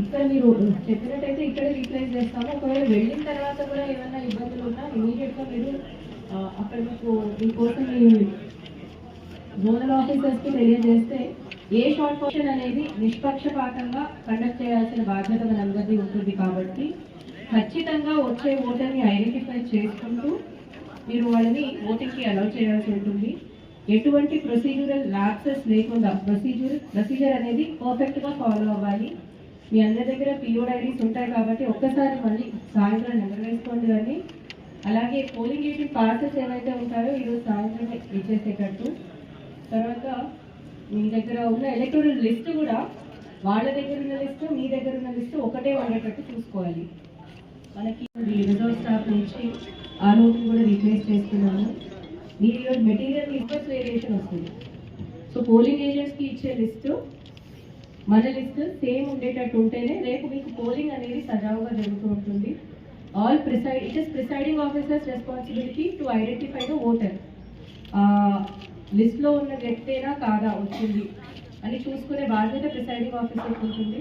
ఇక్కడ మీరు చెప్పినట్టయితే ఇక్కడే రీప్లేస్ చేస్తాము. ఒకవేళ వెళ్ళిన తర్వాత కూడా ఏమైనా ఇబ్బందులు ఉన్నా ఇమీడియట్గా మీరు అక్కడ మీకు మీకోసం మీ జోనల్ ఆఫీసర్స్కి తెలియజేస్తే ఏ షార్ట్ క్వశ్చన్ అనేది నిష్పక్షపాతంగా కండక్ట్ చేయాల్సిన బాధ్యత మనందరిది ఉంటుంది కాబట్టి ఖచ్చితంగా వచ్చే ఓటర్ని ఐడెంటిఫై చేసుకుంటూ మీరు వాళ్ళని ఓటింగ్కి అలౌ చేయాల్సి ఉంటుంది. ఎటువంటి ప్రొసీజరల్ ల్యాప్సెస్ లేకుండా ప్రొసీజర్ ప్రొసీజర్ అనేది పర్ఫెక్ట్గా ఫాలో అవ్వాలి. మీ అందరి దగ్గర పిఓ డైరీస్ ఉంటాయి కాబట్టి ఒక్కసారి మళ్ళీ సాయంత్రం నెంబర్ వేసుకోండి కానీ అలాగే పోలింగ్ ఏజెంట్ పార్సెస్ ఏవైతే ఉంటాయో ఈరోజు సాయంత్రమే ఇచ్చేసేటట్టు. తర్వాత మీ దగ్గర ఉన్న ఎలక్ట్రల్ లిస్ట్ కూడా వాళ్ళ దగ్గర ఉన్న లిస్ట్ మీ దగ్గర ఉన్న లిస్ట్ ఒకటే ఉండేటట్టు చూసుకోవాలి. మనకి రిజర్వ్ స్టాఫ్ నుంచి ఆ రోజు కూడా రీప్లేస్ చేస్తున్నాము మీరు ఈరోజు మెటీరియల్ రిక్వెస్ట్ వేరియేషన్ వస్తుంది. సో పోలింగ్ ఏజెంట్స్కి ఇచ్చే లిస్టు మన లిస్ట్ సేమ్ ఉండేటట్టు ఉంటేనే రేపు మీకు పోలింగ్ అనేది సజావుగా జరుగుతూ ఉంటుంది. All preside it is presiding officers responsibility to identify the voter లిస్ట్లో ఉన్న వ్యక్తేనా కాదా వచ్చింది అని చూసుకునే బాధ్యత ప్రిసైడింగ్ ఆఫీసర్కి ఉంటుంది.